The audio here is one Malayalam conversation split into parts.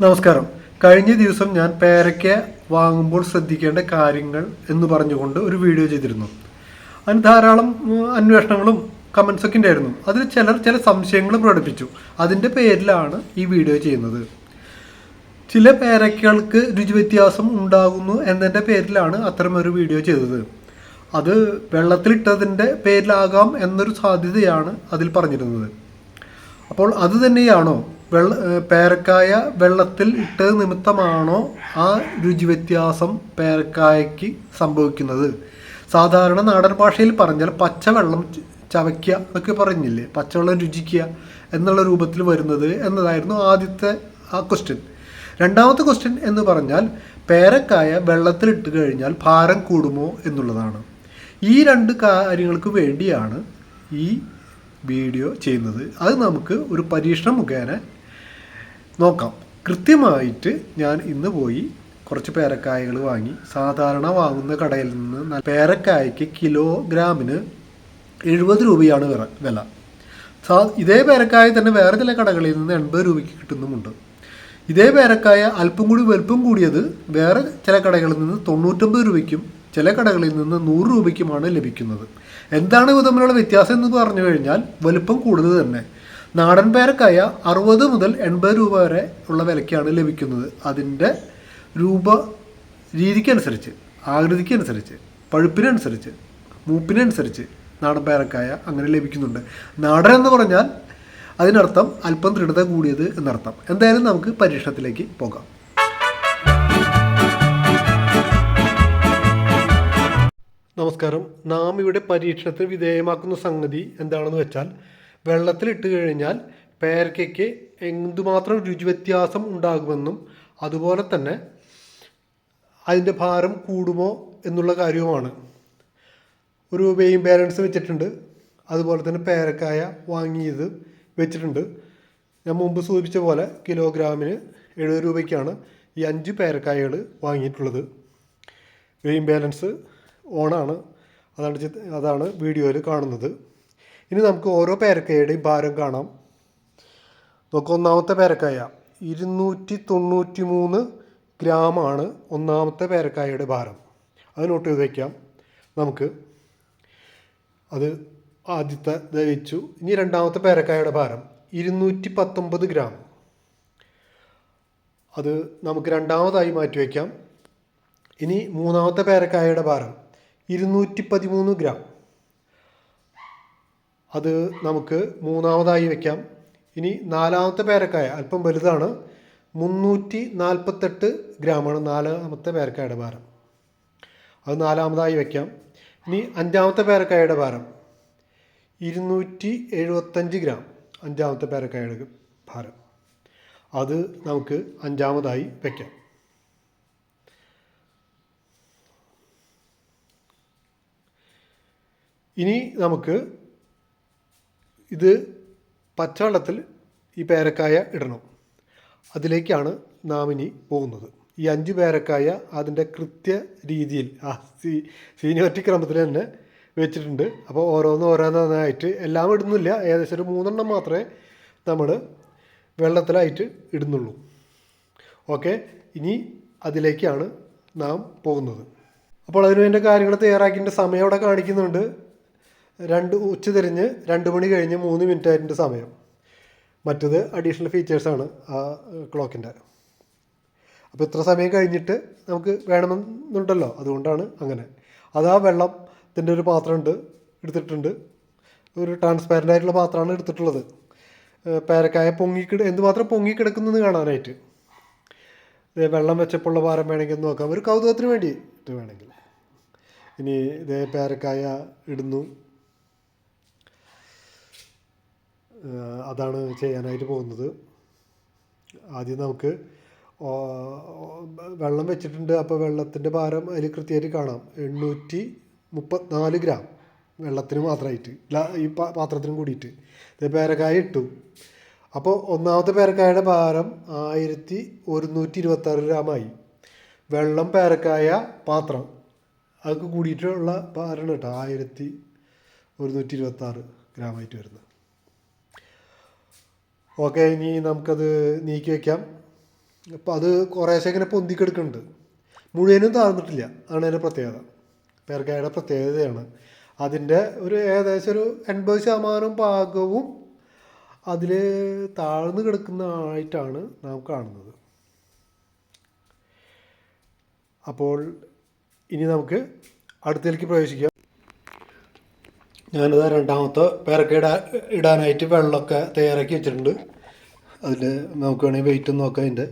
നമസ്കാരം. കഴിഞ്ഞ ദിവസം ഞാൻ പേരയ്ക്ക വാങ്ങുമ്പോൾ ശ്രദ്ധിക്കേണ്ട കാര്യങ്ങൾ എന്ന് പറഞ്ഞുകൊണ്ട് ഒരു വീഡിയോ ചെയ്തിരുന്നു. അതിന് ധാരാളം അന്വേഷണങ്ങളും കമൻസൊക്കെ ഉണ്ടായിരുന്നു. അതിൽ ചിലർ ചില സംശയങ്ങളും പ്രകടിപ്പിച്ചു. അതിന്റെ പേരിലാണ് ഈ വീഡിയോ ചെയ്യുന്നത്. ചില പേരയ്ക്കകൾക്ക് രുചി വ്യത്യാസം ഉണ്ടാകുന്നു എന്നതിന്റെ പേരിലാണ് അത്തരമൊരു വീഡിയോ ചെയ്തത്. അത് വെള്ളത്തിലിട്ടതിന്റെ പേരിലാകാം എന്നൊരു സാധ്യതയാണ് അതിൽ പറഞ്ഞിരുന്നത്. അപ്പോൾ അത് തന്നെയാണോ? വെള്ള പേരക്കായ വെള്ളത്തിൽ ഇട്ടത് നിമിത്തമാണോ ആ രുചി വ്യത്യാസം പേരക്കായക്ക് സംഭവിക്കുന്നത്? സാധാരണ നാടൻ ഭാഷയിൽ പറഞ്ഞാൽ പച്ചവെള്ളം ചവയ്ക്കുക എന്നൊക്കെ പറഞ്ഞില്ലേ? പച്ചവെള്ളം രുചിക്കുക എന്നുള്ള രൂപത്തിൽ വരുന്നത് എന്നതായിരുന്നു ആദ്യത്തെ ആ ക്വസ്റ്റ്യൻ രണ്ടാമത്തെ ക്വസ്റ്റ്യൻ എന്ന് പറഞ്ഞാൽ പേരക്കായ വെള്ളത്തിലിട്ട് കഴിഞ്ഞാൽ ഭാരം കൂടുമോ എന്നുള്ളതാണ്. ഈ രണ്ട് കാര്യങ്ങൾക്ക് വേണ്ടിയാണ് ഈ വീഡിയോ ചെയ്യുന്നത്. അത് നമുക്ക് ഒരു പരീക്ഷണം മുഖേന നോക്കാം. കൃത്യമായിട്ട് ഞാൻ ഇന്ന് പോയി കുറച്ച് പേരക്കായകൾ വാങ്ങി. സാധാരണ വാങ്ങുന്ന കടയിൽ നിന്ന് പേരക്കായ്ക്ക് കിലോഗ്രാമിന് എഴുപത് രൂപയാണ് വില. സാ ഇതേ പേരക്കായ തന്നെ വേറെ ചില കടകളിൽ നിന്ന് എൺപത് രൂപയ്ക്ക് കിട്ടുന്നുമുണ്ട്. ഇതേ പേരക്കായ അല്പം കൂടി വലുപ്പം കൂടിയത് വേറെ ചില കടകളിൽ നിന്ന് തൊണ്ണൂറ്റൊമ്പത് രൂപയ്ക്കും ചില കടകളിൽ നിന്ന് നൂറ് രൂപയ്ക്കുമാണ് ലഭിക്കുന്നത്. എന്താണ് ഇത് തമ്മിലുള്ള വ്യത്യാസം എന്ന് പറഞ്ഞു കഴിഞ്ഞാൽ വലുപ്പം കൂടുതൽ തന്നെ. നാടൻ പേരക്കായ അറുപത് മുതൽ എൺപത് രൂപ വരെ ഉള്ള വിലയ്ക്കാണ് ലഭിക്കുന്നത്. അതിന്റെ രൂപ രീതിക്കനുസരിച്ച് ആകൃതിക്കനുസരിച്ച് പഴുപ്പിനനുസരിച്ച് മൂപ്പിനനുസരിച്ച് നാടൻ പേരക്കായ അങ്ങനെ ലഭിക്കുന്നുണ്ട്. നാടൻ എന്ന് പറഞ്ഞാൽ അതിനർത്ഥം അല്പം ദൃഢത കൂടിയത് എന്നർത്ഥം. എന്തായാലും നമുക്ക് പരീക്ഷണത്തിലേക്ക് പോകാം. നമസ്കാരം. നാം ഇവിടെ പരീക്ഷണത്തിന് വിധേയമാക്കുന്ന സംഗതി എന്താണെന്ന് വെച്ചാൽ വെള്ളത്തിലിട്ട് കഴിഞ്ഞാൽ പേരയ്ക്കയ്ക്ക് എന്തുമാത്രം രുചി വ്യത്യാസം ഉണ്ടാകുമെന്നും അതുപോലെ തന്നെ അതിന്റെ ഭാരം കൂടുമോ എന്നുള്ള കാര്യവുമാണ്. ഒരു വെയിം ബാലൻസ് വെച്ചിട്ടുണ്ട്. അതുപോലെ തന്നെ പേരക്കായ വാങ്ങിയത് വെച്ചിട്ടുണ്ട്. ഞാൻ മുമ്പ് സൂചിപ്പിച്ച പോലെ കിലോഗ്രാമിന് എഴുപത് രൂപയ്ക്കാണ് ഈ അഞ്ച് പേരക്കായകൾ വാങ്ങിയിട്ടുള്ളത്. വെയിം ബാലൻസ് ഓണാണ് അതാണ് അതാണ് വീഡിയോയിൽ കാണുന്നത്. ഇനി നമുക്ക് ഓരോ പേരക്കയുടെയും ഭാരം കാണാം. നമുക്ക് ഒന്നാമത്തെ പേരക്കായ ഇരുന്നൂറ്റി തൊണ്ണൂറ്റി മൂന്ന് ഗ്രാമാണ് ഒന്നാമത്തെ പേരക്കായയുടെ ഭാരം. അത് നോട്ട് ചെയ്ത് വയ്ക്കാം നമുക്ക് അത് ആദ്യത്തെ വെച്ചു. ഇനി രണ്ടാമത്തെ പേരക്കായയുടെ ഭാരം ഇരുന്നൂറ്റി പത്തൊമ്പത് ഗ്രാം. അത് നമുക്ക് രണ്ടാമതായി മാറ്റി വയ്ക്കാം ഇനി മൂന്നാമത്തെ പേരക്കായയുടെ ഭാരം ഇരുന്നൂറ്റി പതിമൂന്ന് ഗ്രാം. അത് നമുക്ക് മൂന്നാമതായി വെക്കാം. ഇനി നാലാമത്തെ പേരക്കായ അല്പം വലുതാണ്. മുന്നൂറ്റി നാൽപ്പത്തെട്ട് ഗ്രാമാണ് നാലാമത്തെ പേരക്കായുടെ ഭാരം. അത് നാലാമതായി വെക്കാം. ഇനി അഞ്ചാമത്തെ പേരക്കായുടെ ഭാരം. ഇരുന്നൂറ്റി എഴുപത്തഞ്ച് ഗ്രാം അഞ്ചാമത്തെ പേരക്കായുടെ ഭാരം. അത് നമുക്ക് അഞ്ചാമതായി വെക്കാം. ഇനി നമുക്ക് ഇത് പച്ചവെള്ളത്തിൽ ഈ പേരക്കായ ഇടണം. അതിലേക്കാണ് നാം ഇനി പോകുന്നത്. ഈ അഞ്ച് പേരക്കായ അതിന്റെ കൃത്യ രീതിയിൽ ആ സീ സീനിയോറിറ്റി ക്രമത്തിൽ തന്നെ വെച്ചിട്ടുണ്ട്. അപ്പോൾ ഓരോന്ന് ഓരോന്നായിട്ട് എല്ലാം ഇടുന്നില്ല. ഏകദേശം ഒരു മൂന്നെണ്ണം മാത്രമേ നമ്മൾ വെള്ളത്തിലായിട്ട് ഇടുന്നുള്ളൂ. ഓക്കെ? ഇനി അതിലേക്കാണ് നാം പോകുന്നത്. അപ്പോൾ അതിന് വേണ്ട കാര്യങ്ങൾ തയ്യാറാക്കിന്റെ സമയം അവിടെ കാണിക്കുന്നുണ്ട്. രണ്ട് ഉച്ച തിരിഞ്ഞ് രണ്ട് മണി കഴിഞ്ഞ് മൂന്ന് മിനിറ്റ് ആയിട്ടുണ്ട് സമയം. മറ്റത് അഡീഷണൽ ഫീച്ചേഴ്സാണ് ആ ക്ലോക്കിന്റെ അപ്പോൾ ഇത്ര സമയം കഴിഞ്ഞിട്ട് നമുക്ക് വേണമെന്നുണ്ടല്ലോ അതുകൊണ്ടാണ് അങ്ങനെ. അത് ആ വെള്ളത്തിന്റെ ഒരു പാത്രമുണ്ട് എടുത്തിട്ടുണ്ട്. ഒരു ട്രാൻസ്പാരന്റ് ആയിട്ടുള്ള പാത്രമാണ് എടുത്തിട്ടുള്ളത്. പേരക്കായ പൊങ്ങിക്കിട എന്തുമാത്രം പൊങ്ങിക്കിടക്കുന്നത് കാണാനായിട്ട്. വെള്ളം വെച്ചപ്പോഴുള്ള ഭാരം വേണമെങ്കിൽ നോക്കാം. ഒരു കൗതുകത്തിന് വേണ്ടി ഇത് വേണമെങ്കിൽ. ഇനി ഇതേ പേരക്കായ ഇടുന്നു. അതാണ് ചെയ്യാനായിട്ട് പോകുന്നത്. ആദ്യം നമുക്ക് വെള്ളം വെച്ചിട്ടുണ്ട്. അപ്പോൾ വെള്ളത്തിന്റെ ഭാരം അതിൽ കൃത്യമായിട്ട് കാണാം. എണ്ണൂറ്റി മുപ്പത്തിനാല് ഗ്രാം വെള്ളത്തിന് മാത്രമായിട്ട്. ഈ പാത്രത്തിനും കൂടിയിട്ട്. ഇത് പേരക്കായ ഇട്ടു. അപ്പോൾ ഒന്നാമത്തെ പേരക്കായയുടെ ഭാരം ആയിരത്തി ഒരുന്നൂറ്റി ഇരുപത്താറ് ഗ്രാമായി. വെള്ളം പേരക്കായ പാത്രം. അതൊക്കെ കൂടിയിട്ടുള്ള ഭാരമാണ് കേട്ടോ. ആയിരത്തി ഒരുന്നൂറ്റി ഇരുപത്താറ് ഗ്രാമായിട്ട് വരുന്നത്. ഓക്കെ ഇനി നമുക്കത് നീക്കി വയ്ക്കാം അപ്പോൾ അത് കുറേശ്ശെ ഇങ്ങനെ പൊന്തിക്കെടുക്കുന്നുണ്ട് മുഴുവനും താഴ്ന്നിട്ടില്ല അതാണ് അതിന്റെ പ്രത്യേകത. പേർക്കായുടെ പ്രത്യേകതയാണ്. അതിന്റെ ഒരു ഏകദേശം ഒരു എൺപത് ശതമാനം ഭാഗവും അതിൽ താഴ്ന്നു കിടക്കുന്നതായിട്ടാണ് നാം കാണുന്നത്. അപ്പോൾ ഇനി നമുക്ക് അടുത്തേക്ക് പ്രവേശിക്കാം. ഞാനിത് രണ്ടാമത്തെ പേരക്ക ഇടാ ഇടാനായിട്ട് വെള്ളമൊക്കെ തയ്യാറാക്കി വെച്ചിട്ടുണ്ട്. അതിൽ നമുക്ക് വേണമെങ്കിൽ വെയിറ്റ് നോക്കാം അതിന്റെ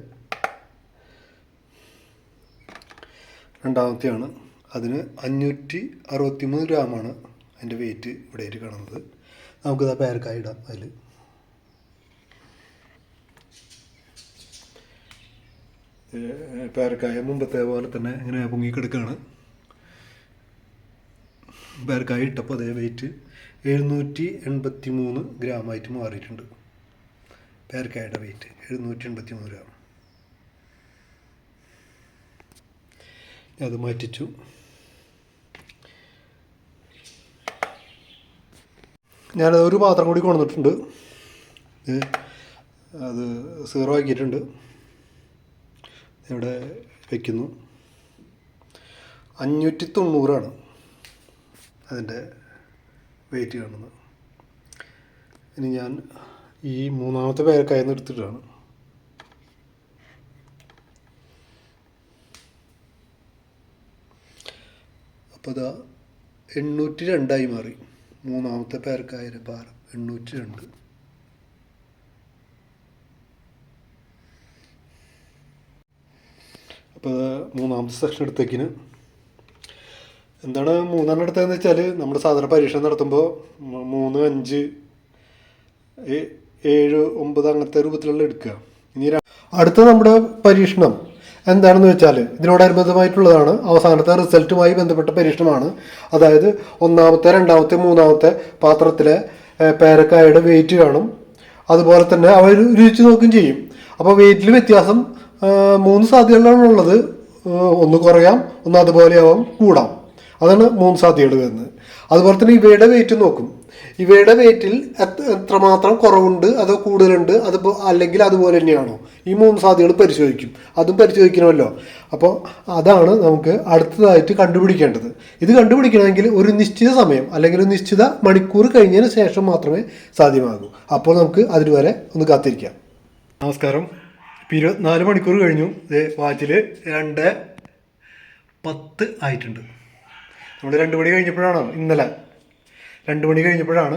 രണ്ടാമത്തെയാണ്. അതിന് അഞ്ഞൂറ്റി അറുപത്തി മൂന്ന് ഗ്രാമാണ് അതിന്റെ വെയിറ്റ് ഇവിടെ ആയിട്ട് കാണുന്നത്. നമുക്കിത് ആ പേരക്കായ ഇടാം അതിൽ പേരക്കായ മുമ്പത്തെ പോലെ തന്നെ ഇങ്ങനെ പൊങ്ങിക്കിടക്കുകയാണ് പേരക്കായ ഇട്ടപ്പോൾ അതേ വെയിറ്റ് എഴുന്നൂറ്റി എൺപത്തി മൂന്ന് ഗ്രാമായിട്ട് മാറിയിട്ടുണ്ട്. പേർക്കായുടെ വെയിറ്റ് എഴുന്നൂറ്റി എൺപത്തി മൂന്ന് ഗ്രാം. അത് മാറ്റിച്ചു. ഞാനത് ഒരു പാത്രം കൂടി കൊണ്ടുവന്നിട്ടുണ്ട്. അത് സീറോ ആക്കിയിട്ടുണ്ട്. ഇവിടെ വയ്ക്കുന്നു അഞ്ഞൂറ്റി തൊണ്ണൂറാണ് അതിന്റെ വെയിറ്റ് കാണുന്നത്. ഇനി ഞാൻ ഈ മൂന്നാമത്തെ പേരക്കായ എടുത്തിട്ടാണ്. അപ്പോൾ അതാ എണ്ണൂറ്റി രണ്ടായി മാറി. മൂന്നാമത്തെ പേർക്കായൊരു ഭാരം എണ്ണൂറ്റി രണ്ട് അപ്പോൾ മൂന്നാമത്തെ സെക്ഷൻ എടുത്തേക്കിന്. എന്താണ് മൂന്നെണ്ണം എടുത്തതെന്ന് വെച്ചാൽ നമ്മൾ സാധാരണ പരീക്ഷ നടത്തുമ്പോൾ മൂന്ന് അഞ്ച് ഏഴ് ഒമ്പത് അങ്ങനത്തെ രൂപത്തിലുള്ള എടുക്കുക. ഇനി അടുത്ത നമ്മുടെ പരീക്ഷണം എന്താണെന്ന് വെച്ചാൽ ഇതിനോടനുബന്ധമായിട്ടുള്ളതാണ് അവസാനത്തെ റിസൾട്ടുമായി ബന്ധപ്പെട്ട പരീക്ഷണമാണ്. അതായത് ഒന്നാമത്തെ രണ്ടാമത്തെ മൂന്നാമത്തെ പാത്രത്തിലെ പേരക്കായുടെ വെയിറ്റ് കാണും. അതുപോലെ തന്നെ അവർ രുചിച്ച് നോക്കുകയും ചെയ്യും. അപ്പോൾ വെയിറ്റിൽ വ്യത്യാസം മൂന്ന് സാധ്യതകളാണ് ഉള്ളത് ഒന്ന് കുറയാം ഒന്ന് അതുപോലെയാവാം കൂടാം. അതാണ് മൂന്ന് സാധ്യതകൾ വരുന്നത്. അതുപോലെ തന്നെ ഇവയുടെ വെയിറ്റ് നോക്കും. ഇവയുടെ വെയിറ്റിൽ എത്ര- എത്രമാത്രം കുറവുണ്ട് അതോ കൂടുതലുണ്ട് അത് അല്ലെങ്കിൽ അതുപോലെ തന്നെയാണോ? ഈ മൂന്ന് സാധ്യതകൾ പരിശോധിക്കും. അതും പരിശോധിക്കണമല്ലോ. അപ്പോൾ അതാണ് നമുക്ക് അടുത്തതായിട്ട് കണ്ടുപിടിക്കേണ്ടത്. ഇത് കണ്ടുപിടിക്കണമെങ്കിൽ ഒരു നിശ്ചിത സമയം അല്ലെങ്കിൽ ഒരു നിശ്ചിത മണിക്കൂർ കഴിഞ്ഞതിന് ശേഷം മാത്രമേ സാധ്യമാകൂ. അപ്പോൾ നമുക്ക് അതിനുവരെ ഒന്ന് കാത്തിരിക്കാം. നമസ്കാരം. ഇപ്പം ഇരുപത്തിനാല് മണിക്കൂർ കഴിഞ്ഞു. വാച്ചിൽ രണ്ട് പത്ത് ആയിട്ടുണ്ട്. നമ്മൾ രണ്ട് മണി കഴിഞ്ഞപ്പോഴാണ് ഇന്നലെ. രണ്ട് മണി കഴിഞ്ഞപ്പോഴാണ്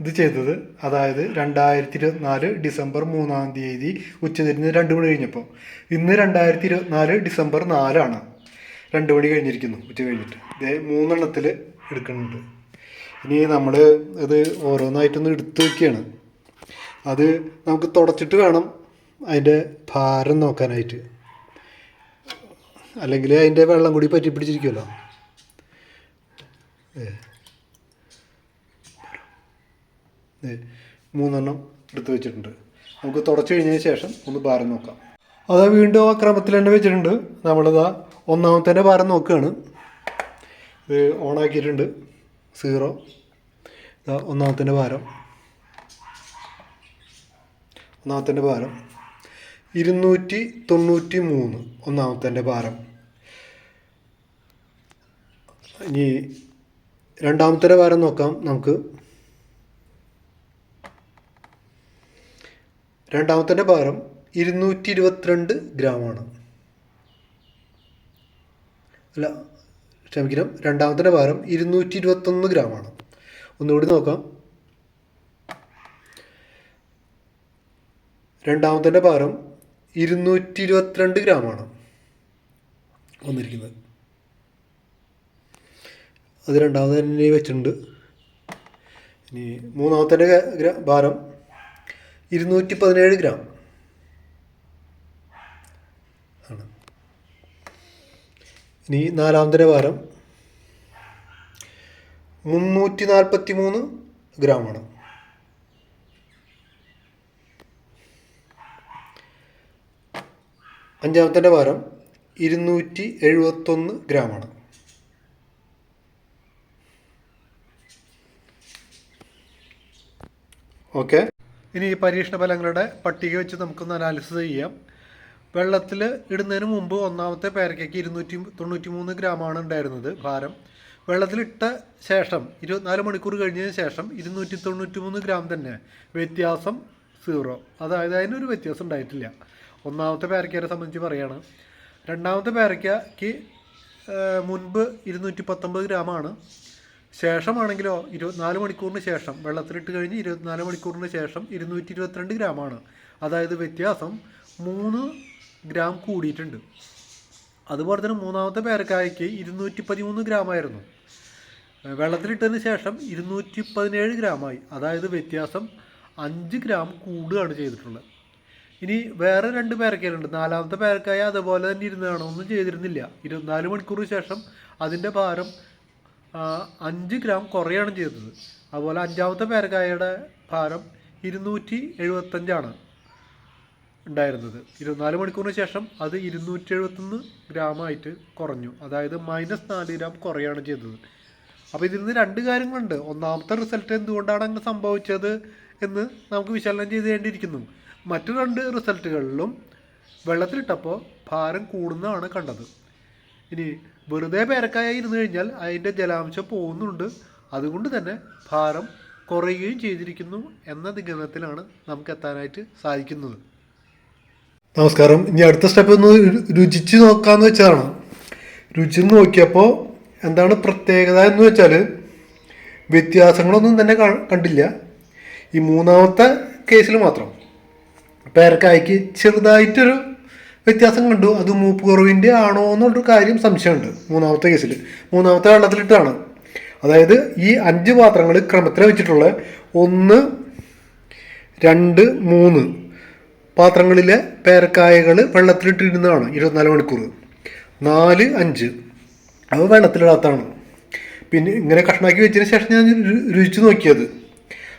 ഇത് ചെയ്തത്. അതായത് രണ്ടായിരത്തി ഇരുപത്തിനാല് ഡിസംബർ മൂന്നാം തീയതി ഉച്ചതിരിഞ്ഞ് രണ്ട് മണി കഴിഞ്ഞപ്പോൾ. ഇന്ന് രണ്ടായിരത്തി ഇരുപത്തിനാല് ഡിസംബർ നാലാണ് രണ്ട് മണി കഴിഞ്ഞിരിക്കുന്നു ഉച്ച കഴിഞ്ഞിട്ട്. ഇതേ മൂന്നെണ്ണത്തിൽ എടുക്കുന്നുണ്ട്. ഇനി നമ്മൾ ഇത് ഓരോന്നായിട്ടൊന്ന് എടുത്തു വയ്ക്കുകയാണ് അത് നമുക്ക് തുടച്ചിട്ട് വേണം അതിന്റെ ഭാരം നോക്കാനായിട്ട്. അല്ലെങ്കിൽ അതിന്റെ വെള്ളം കൂടി പറ്റി പിടിച്ചിരിക്കുമല്ലോ മൂന്നെണ്ണം എടുത്ത് വെച്ചിട്ടുണ്ട്. നമുക്ക് തുടച്ചു കഴിഞ്ഞതിന് ശേഷം ഒന്ന് ഭാരം നോക്കാം. അത് വീണ്ടും ആ ക്രമത്തിൽ തന്നെ വെച്ചിട്ടുണ്ട്. നമ്മളിതാ ഒന്നാമത്തെ ഭാരം നോക്കുകയാണ്. ഇത് ഓണാക്കിയിട്ടുണ്ട്. സീറോ. ഇതാ ഒന്നാമത്തെ ഭാരം. ഒന്നാമത്തെ ഭാരം. ഇരുന്നൂറ്റി തൊണ്ണൂറ്റി മൂന്ന് ഒന്നാമത്തേന്റെ ഭാരം. ഇനി രണ്ടാമത്തെ വാരം നോക്കാം നമുക്ക്. രണ്ടാമത്തെ ഭാരം ഇരുന്നൂറ്റി ഇരുപത്തിരണ്ട് ഗ്രാമാണ്. അല്ല ക്ഷമിക്കണം. രണ്ടാമത്തെ ഭാരം ഇരുന്നൂറ്റി ഇരുപത്തൊന്ന് ഗ്രാമാണ്. ഒന്നുകൂടി നോക്കാം. രണ്ടാമത്തെ ഭാരം ഇരുന്നൂറ്റി ഇരുപത്തിരണ്ട് ഗ്രാമാണ് വന്നിരിക്കുന്നത്. അത് രണ്ടാമത് തന്നെ വെച്ചിട്ടുണ്ട്. ഇനി മൂന്നാമത്തെ ഭാരം ഇരുന്നൂറ്റി പതിനേഴ് ഗ്രാം. ആണ്. ഇനി നാലാമത്തെ ഭാരം മുന്നൂറ്റി നാൽപ്പത്തി മൂന്ന് ഗ്രാമാണ് അഞ്ചാമത്തെ ഭാരം ഇരുന്നൂറ്റി എഴുപത്തൊന്ന് ഗ്രാമാണ് ഓക്കെ ഇനി ഈ പരീക്ഷണ ഫലങ്ങളുടെ പട്ടിക വെച്ച് നമുക്കൊന്ന് അനാലിസിസ് ചെയ്യാം. വെള്ളത്തിൽ ഇടുന്നതിന് മുമ്പ് ഒന്നാമത്തെ പേരക്കയ്ക്ക് ഇരുന്നൂറ്റി തൊണ്ണൂറ്റി മൂന്ന് ഗ്രാമാണ് ഉണ്ടായിരുന്നത് ഭാരം. വെള്ളത്തിലിട്ട ശേഷം ഇരുപത്തിനാല് മണിക്കൂർ കഴിഞ്ഞതിന് ശേഷം ഇരുന്നൂറ്റി തൊണ്ണൂറ്റി മൂന്ന് ഗ്രാം തന്നെ വ്യത്യാസം സീറോ. അതായത് അതിനൊരു വ്യത്യാസം ഉണ്ടായിട്ടില്ല. ഒന്നാമത്തെ പേരക്കയെ സംബന്ധിച്ച് പറയുകയാണ് രണ്ടാമത്തെ പേരക്കയ്ക്ക് മുൻപ് ഇരുന്നൂറ്റി പത്തൊമ്പത് ഗ്രാമാണ് ശേഷമാണെങ്കിലോ ഇരുപത്തിനാല് മണിക്കൂറിന് ശേഷം വെള്ളത്തിലിട്ട് കഴിഞ്ഞ് ഇരുപത്തിനാല് മണിക്കൂറിന് ശേഷം ഇരുന്നൂറ്റി ഇരുപത്തിരണ്ട് ഗ്രാമാണ്. അതായത് വ്യത്യാസം മൂന്ന് ഗ്രാം കൂടിയിട്ടുണ്ട്. അതുപോലെ തന്നെ മൂന്നാമത്തെ പേരക്കായ്ക്ക് ഇരുന്നൂറ്റി പതിമൂന്ന് ഗ്രാമായിരുന്നു. വെള്ളത്തിലിട്ടതിന് ശേഷം ഇരുന്നൂറ്റി പതിനേഴ് ഗ്രാമായി. അതായത് വ്യത്യാസം അഞ്ച് ഗ്രാം കൂടുകയാണ് ചെയ്തിട്ടുള്ളത്. ഇനി വേറെ രണ്ട് പേരക്കയിലുണ്ട്. നാലാമത്തെ പേരക്കായ അതുപോലെ തന്നെ ഇരുന്നതാണ് ഒന്നും ചെയ്തിരുന്നില്ല. ഇരുപത്തിനാല് മണിക്കൂറിന് ശേഷം അതിന്റെ ഭാരം അഞ്ച് ഗ്രാം കുറയാണ് ചെയ്തത്. അതുപോലെ അഞ്ചാമത്തെ പേരക്കായയുടെ ഭാരം ഇരുന്നൂറ്റി എഴുപത്തഞ്ചാണ് ഉണ്ടായിരുന്നത്. ഇരുപത്തിനാല് മണിക്കൂറിന് ശേഷം അത് ഇരുന്നൂറ്റി എഴുപത്തൊന്ന് ഗ്രാമായിട്ട് കുറഞ്ഞു. അതായത് മൈനസ് നാല് ഗ്രാം കുറയാണ് ചെയ്തത്. അപ്പോൾ ഇതിൽ നിന്ന് രണ്ട് കാര്യങ്ങളുണ്ട്. ഒന്നാമത്തെ റിസൾട്ട് എന്തുകൊണ്ടാണ് അങ്ങനെ സംഭവിച്ചത് എന്ന് നമുക്ക് വിശകലനം ചെയ്തേണ്ടിയിരിക്കുന്നു മറ്റു രണ്ട് റിസൾട്ടുകളിലും വെള്ളത്തിലിട്ടപ്പോൾ ഭാരം കൂടുന്നതാണ് കണ്ടത്. ഇനി വെറുതെ പേരക്കായ ഇരുന്ന് കഴിഞ്ഞാൽ അതിന്റെ ജലാംശം പോകുന്നുണ്ട്. അതുകൊണ്ട് തന്നെ ഭാരം കുറയുകയും ചെയ്തിരിക്കുന്നു എന്ന നിഗമനത്തിലാണ് നമുക്ക് എത്താനായിട്ട് സാധിക്കുന്നത്. നമസ്കാരം. ഇനി അടുത്ത സ്റ്റെപ്പ് ഒന്ന് രുചിച്ച് നോക്കാന്ന് വെച്ചതാണ് രുചി നോക്കിയപ്പോൾ എന്താണ് പ്രത്യേകത എന്ന് വെച്ചാൽ വ്യത്യാസങ്ങളൊന്നും തന്നെ കണ്ടില്ല. ഈ മൂന്നാമത്തെ കേസിൽ മാത്രം. പേരക്കായ്ക്ക് ചെറുതായിട്ടൊരു വ്യത്യാസം കണ്ടു അത് മൂപ്പ് കുറവിന്റെ ആണോ എന്നുള്ളൊരു കാര്യം സംശയമുണ്ട്. മൂന്നാമത്തെ കേസിൽ. മൂന്നാമത്തെ വെള്ളത്തിലിട്ടാണ്. അതായത് ഈ അഞ്ച് പാത്രങ്ങൾ ക്രമത്തിൽ വെച്ചിട്ടുള്ള ഒന്ന് രണ്ട് മൂന്ന് പാത്രങ്ങളിലെ പേരക്കായകൾ വെള്ളത്തിലിട്ടിരുന്നതാണ് ഇരുപത്തിനാല് മണിക്കൂർ. നാല് അഞ്ച്. അവ വെള്ളത്തിലിടാത്താണ് പിന്നെ ഇങ്ങനെ കഷ്ണാക്കി വെച്ചതിന് ശേഷം ഞാൻ രുചിച്ച് നോക്കിയത്.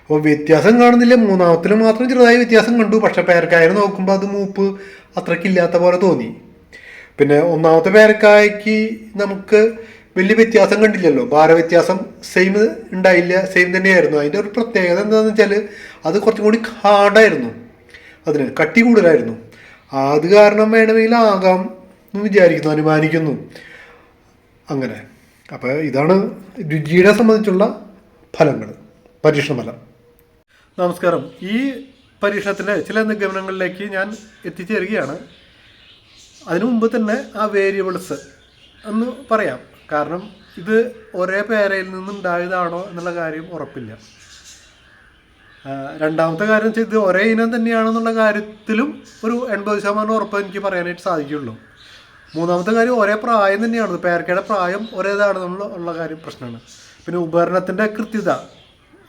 അപ്പോൾ വ്യത്യാസം കാണുന്നില്ല. മൂന്നാമത്തിൽ മാത്രം ചെറുതായി വ്യത്യാസം കണ്ടു. പക്ഷേ പേരക്കായ നോക്കുമ്പോൾ അത് മൂപ്പ് അത്രയ്ക്കില്ലാത്ത പോലെ തോന്നി. പിന്നെ ഒന്നാമത്തെ പേരക്കായ്ക്ക് നമുക്ക് വലിയ വ്യത്യാസം കണ്ടില്ലല്ലോ. ഭാര ഭാരവ്യത്യാസം സെയിം ഉണ്ടായില്ല സെയിം തന്നെയായിരുന്നു. അതിന്റെ ഒരു പ്രത്യേകത എന്താണെന്ന് വെച്ചാൽ അത് കുറച്ചും കൂടി ഹാർഡായിരുന്നു അതിന് കട്ടി കൂടുതലായിരുന്നു. അത് കാരണം വേണമെങ്കിൽ ആകാം എന്ന് വിചാരിക്കുന്നു അനുമാനിക്കുന്നു. അങ്ങനെ. അപ്പോൾ ഇതാണ് രുചിയെ സംബന്ധിച്ചുള്ള ഫലങ്ങൾ പരീക്ഷണ ഫലം. നമസ്കാരം. ഈ പരീക്ഷണത്തിലെ ചില നിഗമനങ്ങളിലേക്ക് ഞാൻ എത്തിച്ചേരുകയാണ്. അതിനു മുമ്പ് തന്നെ ആ വേരിയബിൾസ് എന്ന് പറയാം. കാരണം ഇത് ഒരേ പേരയിൽ നിന്നുണ്ടായതാണോ എന്നുള്ള കാര്യം ഉറപ്പില്ല. രണ്ടാമത്തെ കാര്യം ഇത് ഒരേ ഇനം തന്നെയാണെന്നുള്ള കാര്യത്തിലും ഒരു എൺപത് ശതമാനം ഉറപ്പ് എനിക്ക് പറയാനായിട്ട് സാധിക്കുള്ളൂ. മൂന്നാമത്തെ കാര്യം ഒരേ പ്രായം തന്നെയാണ് പേരക്കയുടെ പ്രായം ഒരേതാണെന്നുള്ള ഉള്ള കാര്യം പ്രശ്നമാണ്. പിന്നെ ഉപകരണത്തിന്റെ കൃത്യത.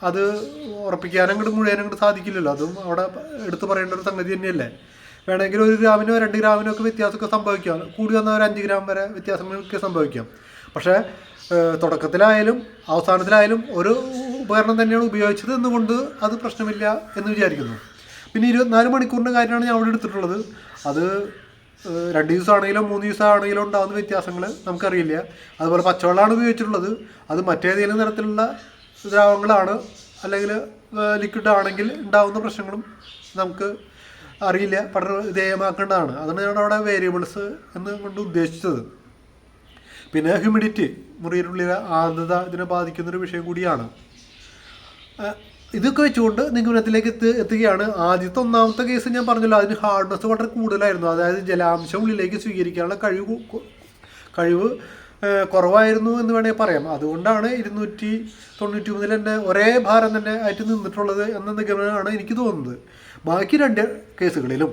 അത് ഉറപ്പിക്കാനങ്ങോട്ട് മുഴുവനങ്ങോട്ട് സാധിക്കില്ലല്ലോ. അതും അവിടെ എടുത്തു പറയേണ്ട ഒരു സംഗതി തന്നെയല്ലേ? വേണമെങ്കിൽ ഒരു ഗ്രാമിനോ രണ്ട് ഗ്രാമിനോ ഒക്കെ വ്യത്യാസമൊക്കെ സംഭവിക്കാം. കൂടി വന്നാൽ ഒരു അഞ്ച് ഗ്രാം വരെ വ്യത്യാസങ്ങളൊക്കെ സംഭവിക്കാം. പക്ഷേ തുടക്കത്തിലായാലും അവസാനത്തിലായാലും ഒരു ഉപകരണം തന്നെയാണ് ഉപയോഗിച്ചത് എന്നുകൊണ്ട് അത് പ്രശ്നമില്ല എന്ന് വിചാരിക്കുന്നു. പിന്നെ ഇരുപത്തിനാല് മണിക്കൂറിന്റെ കാര്യമാണ് ഞാൻ അവിടെ എടുത്തിട്ടുള്ളത്. അത് രണ്ട് ദിവസമാണെങ്കിലും മൂന്ന് ദിവസമാണെങ്കിലും ഉണ്ടാകുന്ന വ്യത്യാസങ്ങൾ നമുക്കറിയില്ല. അതുപോലെ പച്ചവെള്ളമാണ് ഉപയോഗിച്ചിട്ടുള്ളത്. അത് മറ്റേതെങ്കിലും തരത്തിലുള്ള ദ്രാവകങ്ങളാണ് അല്ലെങ്കിൽ ലിക്വിഡ് ആണെങ്കിൽ ഉണ്ടാകുന്ന പ്രശ്നങ്ങളും നമുക്ക് അറിയില്ല. പഠന വിധേയമാക്കേണ്ടതാണ്. അതാണ് ഞാൻ അവിടെ വേരിയബിൾസ് എന്ന് കൊണ്ട് ഉദ്ദേശിച്ചത്. പിന്നെ ഹ്യൂമിഡിറ്റി മുറിയിലുള്ള ആർദ്രത ഇതിനെ ബാധിക്കുന്നൊരു വിഷയം കൂടിയാണ്. ഇതൊക്കെ വെച്ചുകൊണ്ട് നിഗമനത്തിലേക്ക് എത്തി എത്തുകയാണ്. ആദ്യത്തെ ഒന്നാമത്തെ കേസ് ഞാൻ പറഞ്ഞല്ലോ അതിന് ഹാർഡ്നെസ് വളരെ കൂടുതലായിരുന്നു. അതായത് ജലാംശം ഉള്ളിലേക്ക് സ്വീകരിക്കാനുള്ള കഴിവ് കഴിവ് കുറവായിരുന്നു എന്ന് വേണമെങ്കിൽ പറയാം. അതുകൊണ്ടാണ് ഇരുന്നൂറ്റി തൊണ്ണൂറ്റി മൂന്നിൽ തന്നെ ഒരേ ഭാരം തന്നെ ആയിട്ട് നിന്നിട്ടുള്ളത് എന്ന നിഗമനമാണ് എനിക്ക് തോന്നുന്നത്. ബാക്കി രണ്ട് കേസുകളിലും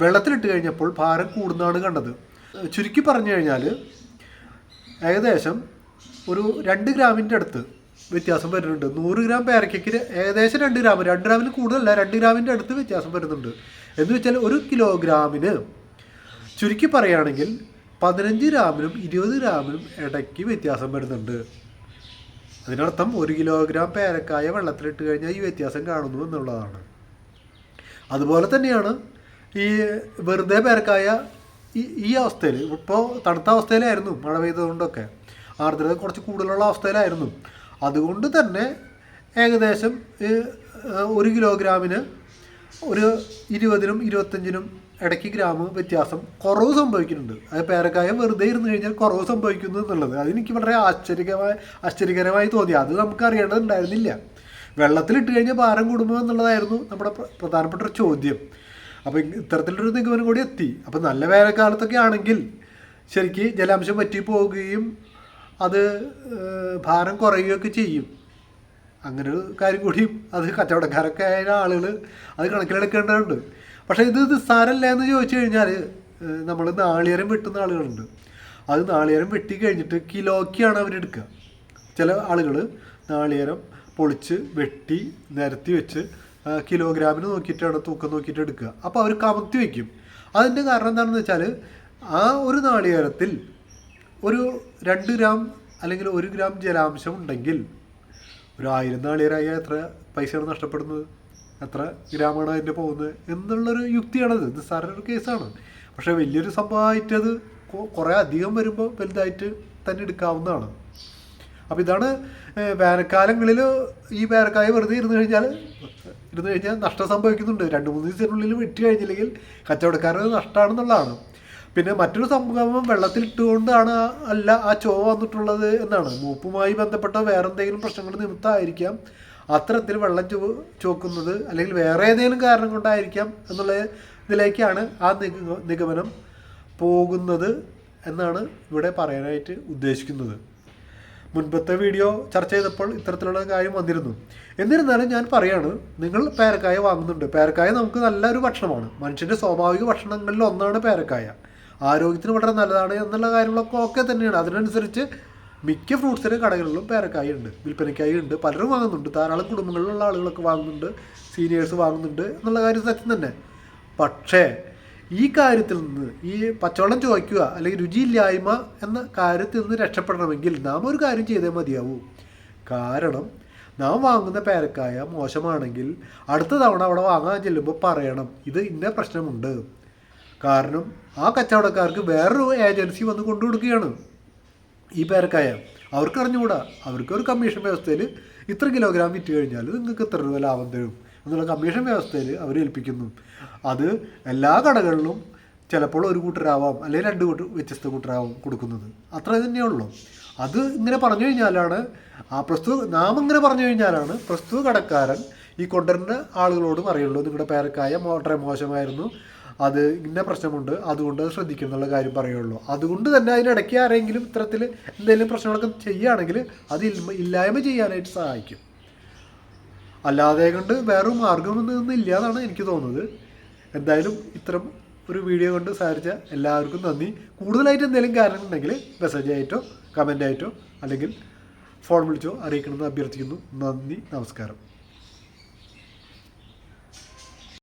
വെള്ളത്തിലിട്ട് കഴിഞ്ഞപ്പോൾ ഭാരം കൂടുന്നതാണ് കണ്ടത്. ചുരുക്കി പറഞ്ഞു കഴിഞ്ഞാൽ ഏകദേശം ഒരു രണ്ട് ഗ്രാമിന്റെ അടുത്ത് വ്യത്യാസം വരുന്നുണ്ട്. നൂറ് ഗ്രാം പേരക്കയ്ക്ക് ഏകദേശം രണ്ട് ഗ്രാം രണ്ട് ഗ്രാമിന് കൂടുതലല്ല രണ്ട് ഗ്രാമിന്റെ അടുത്ത് വ്യത്യാസം വരുന്നുണ്ട്. എന്ന് വെച്ചാൽ ഒരു കിലോഗ്രാമിന് ചുരുക്കി പറയുകയാണെങ്കിൽ പതിനഞ്ച് ഗ്രാമിനും ഇരുപത് ഗ്രാമിനും ഇടയ്ക്ക് വ്യത്യാസം വരുന്നുണ്ട്. അതിനർത്ഥം ഒരു കിലോഗ്രാം പേരക്കായ വെള്ളത്തിലിട്ട് കഴിഞ്ഞാൽ ഈ വ്യത്യാസം കാണുന്നു എന്നുള്ളതാണ്. അതുപോലെ തന്നെയാണ് ഈ വെറുതെ പേരക്കായ ഈ ഈ അവസ്ഥയിൽ ഇപ്പോൾ തണുത്ത അവസ്ഥയിലായിരുന്നു മഴ പെയ്തതുകൊണ്ടൊക്കെ. ആർദ്രത കുറച്ച് കൂടുതലുള്ള അവസ്ഥയിലായിരുന്നു. അതുകൊണ്ട് തന്നെ ഏകദേശം ഒരു കിലോഗ്രാമിന് ഒരു ഇരുപതിനും ഇരുപത്തഞ്ചിനും ഇടയ്ക്ക് ഗ്രാമ വ്യത്യാസം കുറവ് സംഭവിക്കുന്നുണ്ട്. അത് പേരക്കായ വെറുതെ ഇരുന്ന് കഴിഞ്ഞാൽ കുറവ് സംഭവിക്കുന്നു എന്നുള്ളത്. അതെനിക്ക് വളരെ ആശ്ചര്യകരമായി ആശ്ചര്യകരമായി തോന്നി. അത് നമുക്ക് അറിയേണ്ടതുണ്ടായിരുന്നില്ല. വെള്ളത്തിലിട്ട് കഴിഞ്ഞാൽ ഭാരം കൂടുമോ എന്നുള്ളതായിരുന്നു നമ്മുടെ പ്ര- പ്രധാനപ്പെട്ട ഒരു ചോദ്യം. അപ്പോൾ ഇത്തരത്തിലൊരു നിഗമനം കൂടി എത്തി. അപ്പോൾ നല്ല വേനൽക്കാലത്തൊക്കെ ആണെങ്കിൽ ശരിക്ക് ജലാംശം വറ്റി പോവുകയും അത് ഭാരം കുറയുകയൊക്കെ ചെയ്യും. അങ്ങനെ ഒരു കാര്യം കൂടിയും അത് കച്ചവടക്കാരൊക്കെ ആയ ആളുകൾ അത് കണക്കിലെടുക്കേണ്ടതുണ്ട്. പക്ഷേ ഇത് സാരല്ല എന്ന് ചോദിച്ചു കഴിഞ്ഞാൽ നമ്മൾ നാളികേരം വെട്ടുന്ന ആളുകളുണ്ട്. അത് നാളികേരം വെട്ടി കഴിഞ്ഞിട്ട് കിലോയ്ക്കാണ് അവരെടുക്കുക ചില ആളുകൾ നാളികേരം പൊളിച്ച് വെട്ടി നിരത്തി വെച്ച് കിലോഗ്രാമിന് നോക്കിയിട്ടാണ് തൂക്കം നോക്കിയിട്ട് എടുക്കുക അപ്പോൾ അവർ കമത്തി വയ്ക്കും അതിന്റെ കാരണം എന്താണെന്ന് വെച്ചാൽ ആ ഒരു നാളികേരത്തിൽ ഒരു രണ്ട് ഗ്രാം അല്ലെങ്കിൽ ഒരു ഗ്രാം ജലാംശം ഉണ്ടെങ്കിൽ ഒരു ആയിരം നാളികേരായ എത്ര പൈസയാണ് നഷ്ടപ്പെടുന്നത്? എത്ര ഗ്രാമാണ് അതിന്റെ പോകുന്നത് എന്നുള്ളൊരു യുക്തിയാണത്. നിസ്സാരൊരു കേസാണ്. പക്ഷേ വലിയൊരു സംഭവമായിട്ടത് കുറേ അധികം വരുമ്പോൾ വലുതായിട്ട് തന്നെ എടുക്കാവുന്നതാണ്. അപ്പോൾ ഇതാണ് വേനൽക്കാലങ്ങളിൽ ഈ വേനൽക്കായ വെറുതെ ഇരുന്ന് കഴിഞ്ഞാൽ ഇരുന്ന് കഴിഞ്ഞാൽ നഷ്ടം സംഭവിക്കുന്നുണ്ട്. രണ്ട് മൂന്ന് ദിവസത്തിനുള്ളിൽ വെട്ടി കഴിഞ്ഞില്ലെങ്കിൽ കച്ചവടക്കാരന് നഷ്ടമാണെന്നുള്ളതാണ്. പിന്നെ മറ്റൊരു സംഭവം വെള്ളത്തിൽ ഇട്ടുകൊണ്ടാണ് അല്ല ആ ചോവ വന്നിട്ടുള്ളത് എന്നാണ്. മൂപ്പുമായി ബന്ധപ്പെട്ട വേറെന്തെങ്കിലും പ്രശ്നങ്ങൾ നിമിത്തമായിരിക്കാം അത്തരത്തിൽ വെള്ളം ചോ ചോക്കുന്നത് അല്ലെങ്കിൽ വേറെ ഏതെങ്കിലും കാരണം കൊണ്ടായിരിക്കാം എന്നുള്ള ഇതിലേക്കാണ് ആ നിഗ- നിഗമനം പോകുന്നത് എന്നാണ് ഇവിടെ പറയാനായിട്ട് ഉദ്ദേശിക്കുന്നത്. മുൻപത്തെ വീഡിയോ ചർച്ച ചെയ്തപ്പോൾ ഇത്തരത്തിലുള്ള കാര്യം വന്നിരുന്നു. എന്നിരുന്നാലും ഞാൻ പറയാണ് നിങ്ങൾ പേരക്കായ വാങ്ങുന്നുണ്ട്. പേരക്കായ നമുക്ക് നല്ലൊരു ഭക്ഷണമാണ്. മനുഷ്യന്റെ സ്വാഭാവിക ഭക്ഷണങ്ങളിൽ ഒന്നാണ് പേരക്കായ. ആരോഗ്യത്തിന് വളരെ നല്ലതാണ് എന്നുള്ള കാര്യങ്ങളൊക്കെ ഒക്കെ തന്നെയാണ്. അതിനനുസരിച്ച് മിക്ക ഫ്രൂട്ട്സിന്റെ കടകളിലും പേരക്കായ ഉണ്ട് വിൽപ്പനക്കായ ഉണ്ട്. പലരും വാങ്ങുന്നുണ്ട്. ധാരാളം കുടുംബങ്ങളിലുള്ള ആളുകളൊക്കെ വാങ്ങുന്നുണ്ട്. സീനിയേഴ്സ് വാങ്ങുന്നുണ്ട് എന്നുള്ള കാര്യം സത്യം തന്നെ. പക്ഷേ ഈ കാര്യത്തിൽ നിന്ന് ഈ പച്ചവെള്ളം ചോദിക്കുക അല്ലെങ്കിൽ രുചിയില്ലായ്മ എന്ന കാര്യത്തിൽ നിന്ന് രക്ഷപ്പെടണമെങ്കിൽ നാം ഒരു കാര്യം ചെയ്തേ മതിയാവൂ. കാരണം നാം വാങ്ങുന്ന പേരക്കായ മോശമാണെങ്കിൽ അടുത്ത തവണ അവിടെ വാങ്ങാൻ ചെല്ലുമ്പോൾ പറയണം ഇത് ഇന്ന പ്രശ്നമുണ്ട്. കാരണം ആ കച്ചവടക്കാർക്ക് വേറൊരു ഏജൻസി വന്ന് കൊണ്ടു കൊടുക്കുകയാണ് ഈ പേരക്കായ അവർക്ക് അറിഞ്ഞുകൂടാ? അവർക്ക് ഒരു കമ്മീഷൻ വ്യവസ്ഥയിൽ ഇത്ര കിലോഗ്രാം വിറ്റ് കഴിഞ്ഞാൽ നിങ്ങൾക്ക് ഇത്ര രൂപ ലാഭം തരും എന്നുള്ള കമ്മീഷൻ വ്യവസ്ഥയിൽ അവർ ഏൽപ്പിക്കുന്നു. അത് എല്ലാ കടകളിലും ചിലപ്പോൾ ഒരു കൂട്ടരാവാം അല്ലെങ്കിൽ രണ്ട് കൂട്ടർ വ്യത്യസ്ത കൂട്ടരാവാം കൊടുക്കുന്നത്. അത്ര തന്നെയുള്ളൂ അത് ഇങ്ങനെ പറഞ്ഞു കഴിഞ്ഞാലാണ് ആ പ്രസ്തുത നാം ഇങ്ങനെ പറഞ്ഞു കഴിഞ്ഞാലാണ് പ്രസ്തുത കടക്കാരൻ ഈ കൊണ്ടുവരുന്ന ആളുകളോട് പറയുള്ളൂ നിങ്ങളുടെ പേരക്കായ വളരെ മോശമായിരുന്നു. അത് ഇന്ന പ്രശ്നമുണ്ട്. അതുകൊണ്ട് അത് ശ്രദ്ധിക്കും എന്നുള്ള കാര്യം പറയുള്ളൂ. അതുകൊണ്ട് തന്നെ അതിനിടയ്ക്ക് ആരെങ്കിലും ഇത്തരത്തിൽ എന്തെങ്കിലും പ്രശ്നങ്ങളൊക്കെ ചെയ്യുകയാണെങ്കിൽ അത് ഇല്ല- ഇല്ലായ്മ ചെയ്യാനായിട്ട് സഹായിക്കും. അല്ലാതെ കൊണ്ട് വേറൊരു മാർഗമൊന്നും ഇല്ല എന്നാണ് എനിക്ക് തോന്നുന്നത്. എന്തായാലും ഇത്തരം ഒരു വീഡിയോ കൊണ്ട് സഹായിച്ച എല്ലാവർക്കും നന്ദി. കൂടുതലായിട്ട് എന്തെങ്കിലും കാരണം ഉണ്ടെങ്കിൽ മെസ്സേജ് ആയിട്ടോ കമന്റ് ആയിട്ടോ അല്ലെങ്കിൽ ഫോൺ വിളിച്ചോ അറിയിക്കണമെന്ന് അഭ്യർത്ഥിക്കുന്നു. നന്ദി നമസ്കാരം.